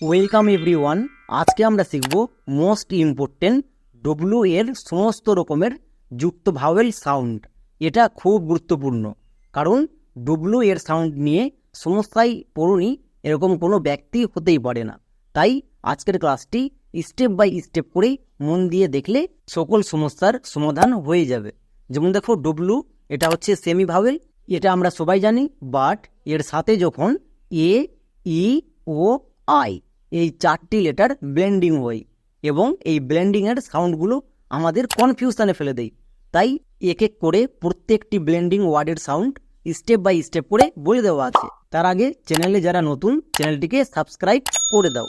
Welcome everyone আজকে আমরা শিখব মোস্ট ইম্পর্টেন্ট ডব্লু এর সমস্ত রকমের যুক্ত ভাওয়েল সাউন্ড এটা খুব গুরুত্বপূর্ণ। কারণ ডব্লু এর সাউন্ড নিয়ে সমস্যায় পড়ুনি এরকম কোনো ব্যক্তি হতেই পারে না। তাই আজকের ক্লাসটি স্টেপ বাই স্টেপ করে মন দিয়ে দেখলে সকল সমস্যার সমাধান হয়ে যাবে। যেমন দেখো ডব্লু এটা হচ্ছে সেমি ভাওয়েল এটা আমরা সবাই জানি বাট এর সাথে যখন এ ই ও আই এই চারটি লেটার ব্লেন্ডিং হয় এবং এই ব্লেন্ডিংয়ের সাউন্ডগুলো আমাদের কনফিউশনে ফেলে দেয়। তাই এক এক করে প্রত্যেকটি ব্লেন্ডিং ওয়ার্ডের সাউন্ড স্টেপ বাই স্টেপ করে বলে দেওয়া আছে। তার আগে চ্যানেলে যারা নতুন চ্যানেলটিকে সাবস্ক্রাইব করে দাও।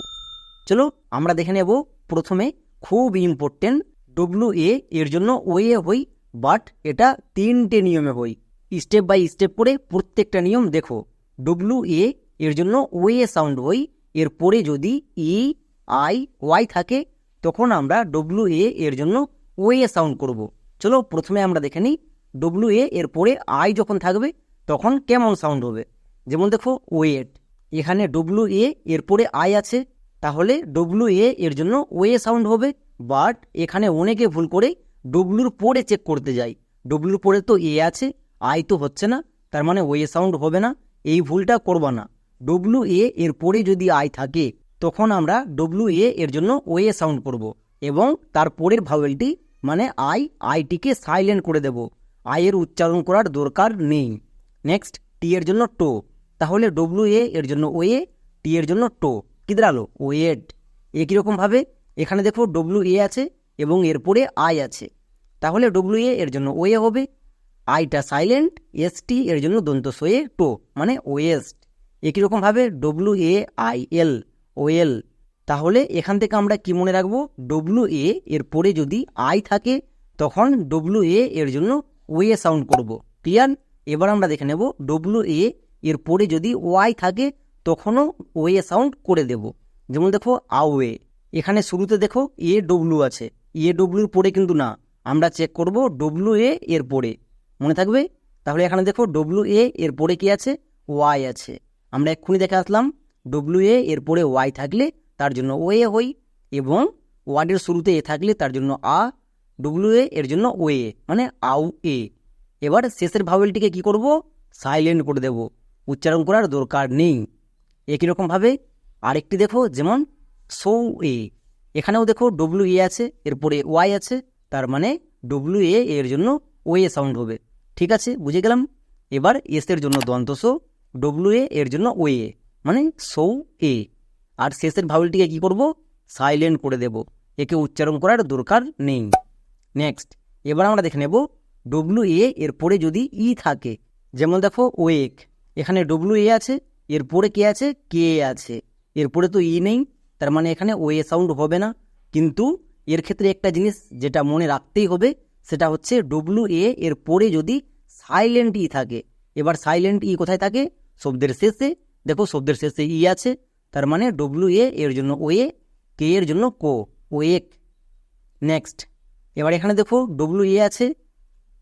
চলো আমরা দেখে নেব প্রথমে খুব ইম্পর্টেন্ট ডব্লু এ এর জন্য ওয়ে হই বাট এটা তিনটে নিয়মে হই স্টেপ বাই স্টেপ করে প্রত্যেকটা নিয়ম দেখো। ডব্লু এ এর জন্য ওয়ে সাউন্ড হই এর পরে যদি ই আই ওয়াই থাকে, তখন আমরা ডব্লু এ এর জন্য ওয়ে সাউন্ড করব। চলো প্রথমে আমরা দেখে নিই। ডব্লু এ এর পরে আই যখন থাকবে, তখন কেমন সাউন্ড হবে? যেমন দেখো ওয়েট এখানে ডব্লু এ এর পরে আই আছে, তাহলে ডব্লু এ এর জন্য ওয়ে সাউন্ড হবে বাট এখানে অনেকে ভুল করে ডব্লুর পরে চেক করতে যায়। ডব্লুর পরে তো এ আছে আই তো হচ্ছে না, তার মানে ওয়ে সাউন্ড হবে না, এই ভুলটা করবা না। ডব্লু এ এর পরে যদি আই থাকে, তখন আমরা ডব্লু এ এর জন্য ওয়ে সাউন্ড করব এবং তার পরের ভাওয়েলটি মানে আই আইটিকে সাইলেন্ট করে দেব। আয়ের উচ্চারণ করার দরকার নেই। নেক্সট টি এর জন্য টো। তাহলে ডব্লু এ এর জন্য ওয়ে টি এর জন্য টো। কি দাঁড়াল ওয়েট একই রকমভাবে এখানে দেখো ডব্লু এ আছে এবং এরপরে আই আছে। তাহলে ডব্লু এ এর জন্য ওয়ে হবে। আইটা সাইলেন্ট এস টি এর জন্য দন্ত সোয়ে টো মানে ওয়েস্ট একই রকমভাবে ডব্লু এ আই এল ও এল তাহলে এখান থেকে আমরা কি মনে রাখব? ডব্লু এ এর পরে যদি আই থাকে, তখন ডব্লু এ এর জন্য ওয়ে সাউন্ড করব। ক্লিয়ার এবার আমরা দেখে নেব ডব্লু এ এর পরে যদি ওয়াই থাকে, তখনও ওয়ে সাউন্ড করে দেব। যেমন দেখো আওয়ে এখানে শুরুতে দেখো এ ডব্লু আছে। এ ডব্লুর পরে কিন্তু না। আমরা চেক করব ডব্লু এ এর পরে। মনে থাকবে? তাহলে এখানে দেখো ডব্লু এ এর পরে কি আছে? ওয়াই আছে। আমরা এক্ষুনি দেখে আসলাম ডব্লিউ এ এরপরে ওয়াই থাকলে তার জন্য ওয়ে হই এবং ওয়ার্ডের শুরুতে এ থাকলে তার জন্য আ ডব্লু এ এর জন্য ওয়ে মানে আউ এ এবার শেষের ভাওয়েলটিকে কি করব? সাইলেন্ট করে দেব। উচ্চারণ করার দরকার নেই। একই রকমভাবে আরেকটি দেখো, যেমন সৌ এ এখানেও দেখো ডব্লু এ আছে, এরপরে ওয়াই আছে, তার মানে ডব্লু এ এর জন্য ওয়ে সাউন্ড হবে। ঠিক আছে, বুঝে গেলাম? এবার এস এর জন্য দন্তসো ডব্লু এ এর জন্য ওয়ে মানে সৌ এ আর শেষের ভাওয়েলটিকে কি করব? সাইলেন্ট করে দেব। একে উচ্চারণ করার দরকার নেই। নেক্সট এবার আমরা দেখে নেব ডব্লু এ এর পরে যদি ই থাকে। যেমন দেখো ওয়েক এখানে ডব্লু এ আছে, এর পরে কে আছে? কে আছে। এরপরে তো ই নেই, তার মানে এখানে ওয়ে সাউন্ড হবে না। কিন্তু এর ক্ষেত্রে একটা জিনিস যেটা মনে রাখতেই হবে, সেটা হচ্ছে ডব্লু এ এর পরে যদি সাইলেন্ট ই থাকে, এবার সাইলেন্ট ই কোথায় থাকে? শব্দের শেষে, দেখো শব্দের শেষে ই আছে, তার মানে ডব্লু এ এর জন্য ও এ কে এর জন্য কো ওয়েক নেক্সট এবার এখানে দেখো ডব্লু এ আছে,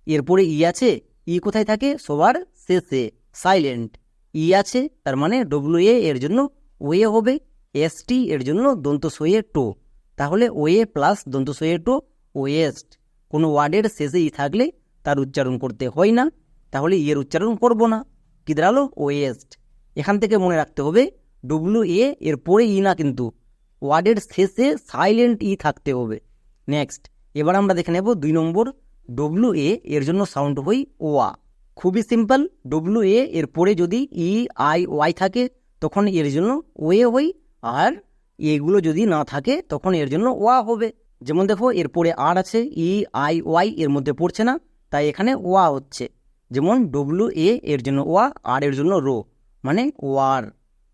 এরপরে ই আছে, ই কোথায় থাকে? সবার শেষে সাইলেন্ট ই আছে, তার মানে ডব্লু এ এর জন্য ওয়ে হবে এস টি এর জন্য দন্ত সয়ে টো তাহলে ওয়ে প্লাস দন্ত সয়ে টো ও ওয়েস্ট কোনো ওয়ার্ডের শেষে ই থাকলে তার উচ্চারণ করতে হয় না, তাহলে ইয়ের উচ্চারণ করব না। কি দাঁড়াল ওয়েস্ট এখান থেকে মনে রাখতে হবে ডব্লু এ এর পরে ই না কিন্তু, ওয়ার্ডের শেষে সাইলেন্ট ই থাকতে হবে। নেক্সট এবার আমরা দেখে নেব দুই নম্বর ডব্লু এ এর জন্য সাউন্ড হই ওয়া খুবই সিম্পল ডব্লু এ এর পরে যদি ই আই ওয়াই থাকে, তখন এর জন্য ওয়ে হই, আর এগুলো যদি না থাকে, তখন এর জন্য ওয়া হবে। যেমন দেখো, এর পরে আর আছে ই আই ওয়াই এর মধ্যে পড়ছে না, তাই এখানে ওয়া হচ্ছে। যেমন ডব্লু এ এর জন্য ওয়া আর এর জন্য রো মানে ওয়ার।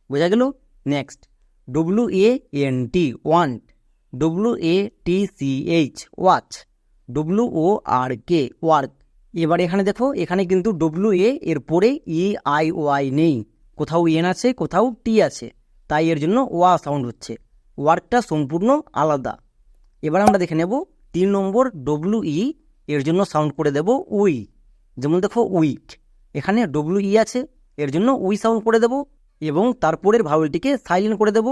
বোঝা গেল? Next W A N T want W A T C H watch W O R K work এবার এখানে দেখো, এখানে কিন্তু ডব্লু এ এর পরে ই আই ওয়াই নেই। কোথাও এন আছে, কোথাও টি আছে। তাই এর জন্য ওয়া সাউন্ড হচ্ছে। ওয়ার্কটা সম্পূর্ণ আলাদা। এবার আমরা দেখে নেব, তিন নম্বর ডব্লু ই এর জন্য সাউন্ড করে দেব উই। যেমন দেখো উইক এখানে ডব্লু ই আছে, এর জন্য উই সাউন্ড করে দেব এবং তারপরের ভাওয়েলটিকে সাইলেন্ট করে দেব।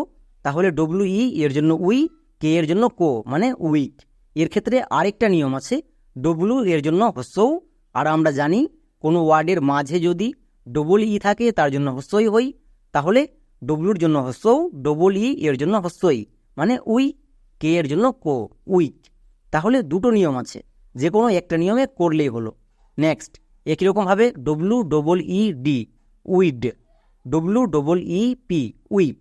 তাহলে ডব্লিউ ই এর জন্য উই কে এর জন্য কো মানে উইক এর ক্ষেত্রে আরেকটা নিয়ম আছে ডব্লু এর জন্য হস্যও আর আমরা জানি কোনো ওয়ার্ডের মাঝে যদি ডবল ই থাকে, তার জন্য হস্যই হই। তাহলে ডব্লুর জন্য হস্যৌ ডবল ই এর জন্য হস্যই মানে উই কে এর জন্য কো উইক তাহলে দুটো নিয়ম আছে যে কোনো একটা নিয়মে করলেই হলো। নেক্সট একই রকমভাবে W double E D weed W double E P weep.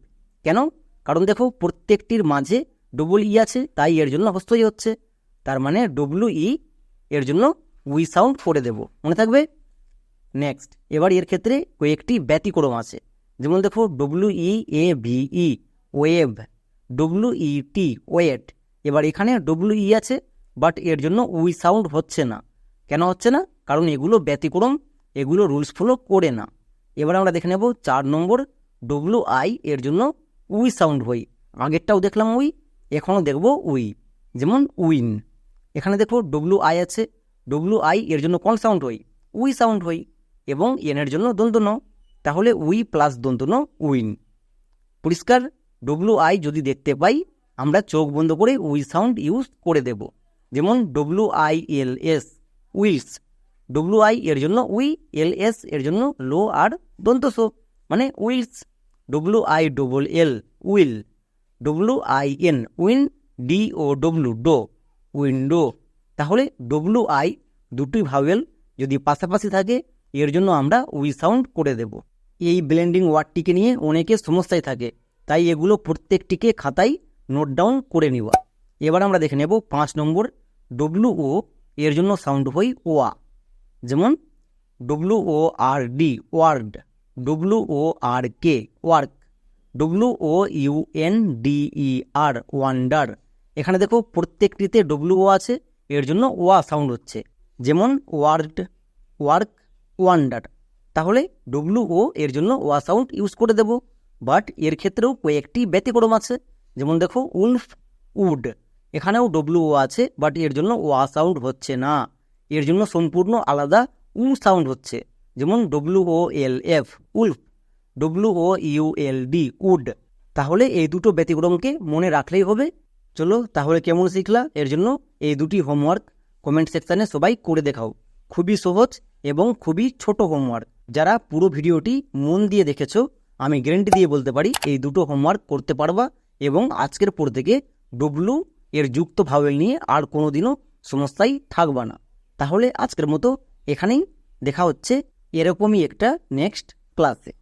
কেন? কারণ দেখো প্রত্যেকটির মাঝে ডবল ই আছে, তাই এর জন্য হস্তই হচ্ছে। তার মানে ডব্লু ই এর জন্য উই সাউন্ড করে দেব। মনে থাকবে? নেক্সট এবার এর ক্ষেত্রে কয়েকটি ব্যতিক্রম আছে। যেমন দেখো W E A V E weave W E T wet এবার এখানে ডব্লু ই আছে বাট এর জন্য উই সাউন্ড হচ্ছে না। কেন হচ্ছে না? কারণ এগুলো ব্যতিক্রম, এগুলো রুলস ফলো করে না। এবার আমরা দেখে নেব চার নম্বর ডব্লু আই এর জন্য উই সাউন্ড হই আগেরটাও দেখলাম উই এখনও দেখব উই যেমন উইন এখানে দেখো ডব্লু আই আছে। ডব্লু আই এর জন্য কোন সাউন্ড হই উই সাউন্ড হই এবং এনের জন্য দন্তন তাহলে উই প্লাস দন্তন উইন পরিষ্কার ডব্লু আই যদি দেখতে পাই, আমরা চোখ বন্ধ করে উই সাউন্ড ইউজ করে দেব। যেমন W I L S wills W I এর জন্য উই এল এস এর জন্য লো আর দন্তস মানে wills W I double L will W I N win D O W dow window তাহলে ডব্লু আই দুটি ভাওয়েল যদি পাশাপাশি থাকে, এর জন্য আমরা উই সাউন্ড করে দেব। এই ব্লেন্ডিং ওয়ার্ডটিকে নিয়ে অনেকে সমস্যায় থাকে, তাই এগুলো প্রত্যেকটিকে খাতায় নোট ডাউন করে নিবা এবার আমরা দেখে নেব পাঁচ নম্বর ডব্লু ও এর জন্য সাউন্ড হই ওয়া যেমন W O R D word W O R K work W O U N D E R wonder এখানে দেখো প্রত্যেকটিতে ডব্লু ও আছে, এর জন্য ওয়া সাউন্ড হচ্ছে। যেমন ওয়ার্ড ওয়ার্ক ওয়ান্ডার তাহলে ডব্লু ও এর জন্য ওয়া সাউন্ড ইউজ করে দেব বাট এর ক্ষেত্রেও কয়েকটি ব্যতিক্রম আছে। যেমন দেখো উলফ, উড। এখানেও ডব্লু ও আছে বাট এর জন্য ওয়া সাউন্ড হচ্ছে না। এর জন্য সম্পূর্ণ আলাদা উ সাউন্ড হচ্ছে। যেমন W O L F wolf. W O U L D wood. তাহলে এই দুটো ব্যতিক্রমকে মনে রাখলেই হবে। চলো তাহলে কেমন শিখলা? এর জন্য এই দুটি হোমওয়ার্ক কমেন্ট সেকশানে সবাই করে দেখাও। খুবই সহজ এবং খুবই ছোট হোমওয়ার্ক যারা পুরো ভিডিওটি মন দিয়ে দেখেছ, আমি গ্যারেন্টি দিয়ে বলতে পারি এই দুটো হোমওয়ার্ক করতে পারবা এবং আজকের পর থেকে ডব্লু এর যুক্ত ভাওয়েল নিয়ে আর কোনোদিনও সমস্যাই থাকবা না। তাহলে আজকের মতো এখানেই। দেখা হচ্ছে এরকমই একটা নেক্সট ক্লাসে